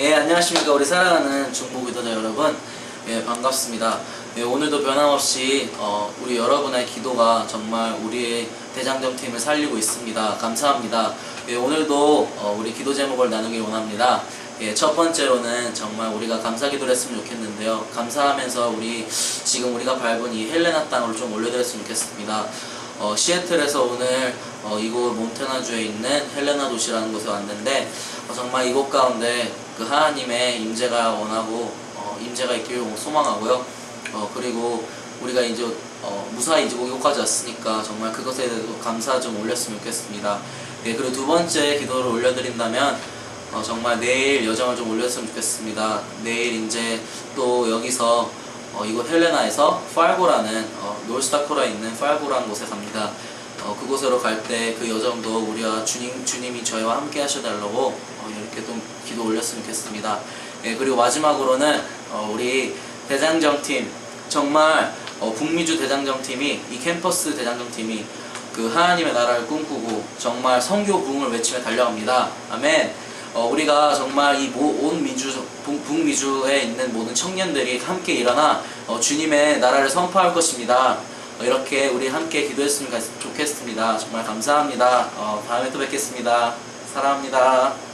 예, 안녕하십니까. 우리 사랑하는 중보 기도자 여러분. 예, 반갑습니다. 예, 오늘도 변함없이 어, 우리 여러분의 기도가 정말 우리의 대장정 팀을 살리고 있습니다. 감사합니다. 예, 오늘도 어, 우리 기도 제목을 나누기 원합니다. 예, 첫 번째로는 정말 우리가 감사 기도를 했으면 좋겠는데요. 감사하면서 우리 지금 우리가 밟은 이 헬레나 땅을 좀 올려드렸으면 좋겠습니다. 어, 시애틀에서 오늘 어, 이곳 몬테나주에 있는 헬레나 도시라는 곳에 왔는데 어, 정말 이곳 가운데 그 하나님의 임재가 원하고 어, 임재가 있기를 소망하고요. 어, 그리고 우리가 이제 어, 무사히 이제 이곳까지 왔으니까 정말 그것에 대해서 감사 좀 올렸으면 좋겠습니다. 예, 그리고 두 번째 기도를 올려드린다면 어, 정말 내일 여정을 좀 올렸으면 좋겠습니다. 내일 이제 또 여기서 어, 이곳 헬레나에서 팔고라는 어, 놀스타코라에 있는 팔고라는 곳에 갑니다. 어, 그곳으로 갈 때 그 여정도 우리와 주님, 주님이 저희와 함께 하셔달라고 어, 이렇게 좀 기도 올렸으면 좋겠습니다. 예, 그리고 마지막으로는 어, 우리 대장정팀 정말 어, 북미주 대장정팀이 이 캠퍼스 대장정팀이 그 하나님의 나라를 꿈꾸고 정말 성교 부흥을 외치며 달려갑니다. 아멘. 어, 우리가 정말 이 온 미주, 북, 북미주에 있는 모든 청년들이 함께 일어나 어, 주님의 나라를 선포할 것입니다. 어, 이렇게 우리 함께 기도했으면 좋겠습니다. 정말 감사합니다. 어, 다음에 또 뵙겠습니다. 사랑합니다.